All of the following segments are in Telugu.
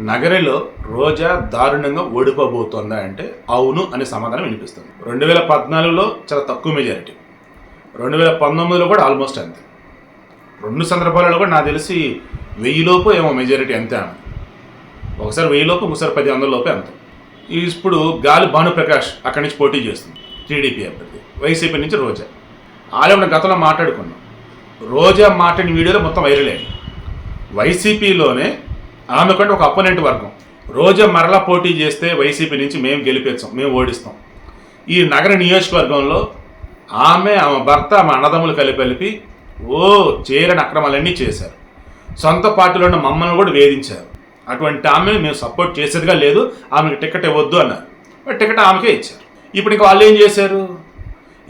నగరిలో రోజా దారుణంగా ఓడిపోబోతోందా అంటే అవును అనే సమాధానం వినిపిస్తుంది. రెండు వేల పద్నాలుగులో చాలా తక్కువ మెజారిటీ. రెండు వేల పంతొమ్మిదిలో కూడా ఆల్మోస్ట్ అంతే. రెండు సందర్భాలలో కూడా నాకు తెలిసి వెయ్యిలోపు ఏమో మెజారిటీ అంతే అన్న. ఒకసారి వెయ్యిలోపు ఒకసారి పది వందల లోపే అంతే. ఇప్పుడు గాలి భానుప్రకాష్ అక్కడి నుంచి పోటీ చేస్తుంది టీడీపీ అభ్యర్థి. వైసీపీ నుంచి రోజా. ఆలయం గతంలో మాట్లాడుకున్నాం. రోజా మాట్లాడిన వీడియోలో మొత్తం వైరల్ అయింది. వైసీపీలోనే ఆమె కంటే ఒక అపోనెంట్ వర్గం. రోజా మరలా పోటీ చేస్తే వైసీపీ నుంచి మేము గెలిపించాం మేము ఓడిస్తాం. ఈ నగర నియోజకవర్గంలో ఆమె ఆమె భర్త ఆమె అన్నదమ్ములు కలిపి కలిపి ఓ చేరని అక్రమాలన్నీ చేశారు. సొంత పార్టీలో ఉన్న మమ్మల్ని కూడా వేధించారు. అటువంటి ఆమె మేము సపోర్ట్ చేసేదిగా లేదు ఆమెకి టికెట్ ఇవ్వద్దు అన్నారు. బట్ టికెట్ ఆమెకే ఇచ్చారు. ఇప్పుడు ఇంకా వాళ్ళు ఏం చేశారు?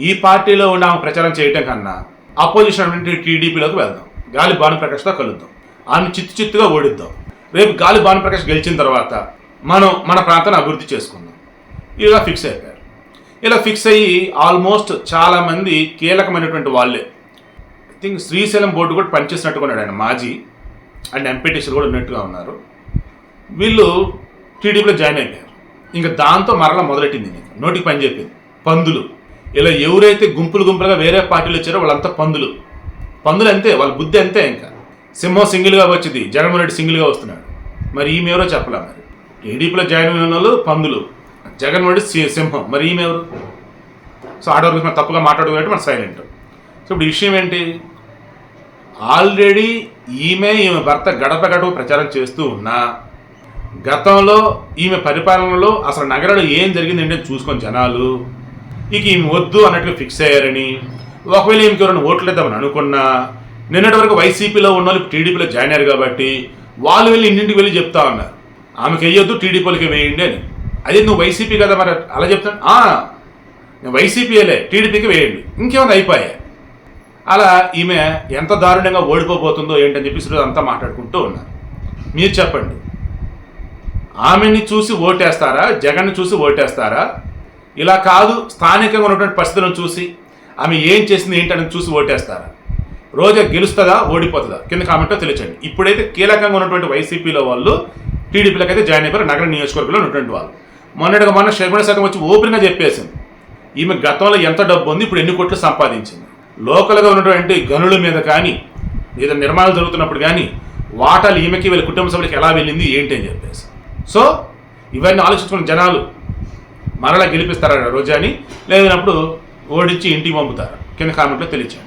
ఈ పార్టీలో ఉన్న ఆమె ప్రచారం చేయటం కన్నా అపోజిషన్ టీడీపీలోకి వెళ్దాం. గాలి భానుప్రకాష్తో కలుద్దాం. ఆమె చిత్తు చిత్తుగా ఓడిద్దాం. రేపు గాలి భానుప్రకాష్ గెలిచిన తర్వాత మనం మన ప్రాంతాన్ని అభివృద్ధి చేసుకుందాం. ఇలా ఫిక్స్ అయిపోయారు. ఇలా ఫిక్స్ అయ్యి ఆల్మోస్ట్ చాలామంది కీలకమైనటువంటి వాళ్ళే. ఐ థింక్ శ్రీశైలం బోర్డు కూడా పనిచేసినట్టుగా ఉన్నాడు ఆయన మాజీ. అండ్ ఎంపీటీసీలు కూడా ఉన్నట్టుగా ఉన్నారు. వీళ్ళు టీడీపీలో జాయిన్ అయిపోయారు. ఇంకా దాంతో మరలా మొదలెట్టింది నోటికి పని చెప్పింది. పందులు. ఇలా ఎవరైతే గుంపులు గుంపులుగా వేరే పార్టీలు వచ్చారో వాళ్ళంతా పందులు. పందులు అంతే వాళ్ళ బుద్ధి అంతే ఇంకా. సింహం సింగిల్గా వచ్చింది. జగన్మోహన్ రెడ్డి సింగిల్గా వస్తున్నాడు. మరి ఈమె ఎవరో చెప్పలే మరి? టీడీపీలో జాయిన్ అయిన వాళ్ళు పందులు. జగన్మోహన్ రెడ్డి సింహం. మరి ఈమె ఎవరు? సో ఆడవారి గురించి మనం తప్పుగా మాట్లాడుకున్నట్టు మన సైలెంట్. సో ఇప్పుడు విషయం ఏంటి? ఆల్రెడీ ఈమె ఈమె భర్త గడప గడప ప్రచారం చేస్తూ ఉన్నా గతంలో ఈమె పరిపాలనలో అసలు నగరంలో ఏం జరిగిందంటే చూసుకొని జనాలు ఇక ఈమె వద్దు అన్నట్టుగా ఫిక్స్ అయ్యారని ఒకవేళ ఈమెకి ఎవరైనా ఓట్లు ఇద్దామని అనుకున్నా నిన్నటి వరకు వైసీపీలో ఉన్న వాళ్ళు టీడీపీలో జాయిన్ అయ్యారు కాబట్టి వాళ్ళు వెళ్ళి ఇంటింటికి వెళ్ళి చెప్తా ఉన్నారు. ఆమెకి వేయొద్దు టీడీపీలకి వేయండి అని. అదే నువ్వు వైసీపీ కదా మరి అలా చెప్తాను? నేను వైసీపీలే టీడీపీకి వేయండి. ఇంకేమైనా అయిపోయాయి? అలా ఈమె ఎంత దారుణంగా ఓడిపోబోతుందో ఏంటని చెప్పేసి అంతా మాట్లాడుకుంటూ ఉన్నారు. మీరు చెప్పండి. ఆమెని చూసి ఓటేస్తారా? జగన్ని చూసి ఓటేస్తారా? ఇలా కాదు స్థానికంగా ఉన్నటువంటి పరిస్థితులను చూసి ఆమె ఏం చేసింది ఏంటని చూసి ఓటేస్తారా? రోజా గెలుస్తుందా ఓడిపోతుందా? కింద కామెంట్లో తెలియచండి ఇప్పుడైతే కీలకంగా ఉన్నటువంటి వైసీపీలో వాళ్ళు టీడీపీలకు అయితే జాయిన్ అయిపోయారు నగర నియోజకవర్గంలో ఉన్నటువంటి వాళ్ళు. మొన్నటిగా మొన్న శర్మణ శాఖం వచ్చి ఓపెన్గా చెప్పేసింది. ఈమె గతంలో ఎంత డబ్బు ఉంది ఇప్పుడు ఎన్ని కోట్లు సంపాదించింది? లోకల్గా ఉన్నటువంటి గనుల మీద కానీ లేదా నిర్మాణాలు జరుగుతున్నప్పుడు కానీ వాటాలు ఈమెకి వీళ్ళ కుటుంబ సభ్యులకి ఎలా వెళ్ళింది ఏంటి అని చెప్పేసి. సో ఇవన్నీ ఆలోచించుకున్న జనాలు మరలా గెలిపిస్తారా రోజాని? లేదన్నప్పుడు ఓడించి ఇంటికి పంపుతారు? కింద కామెంట్లో తెలియచేయండి.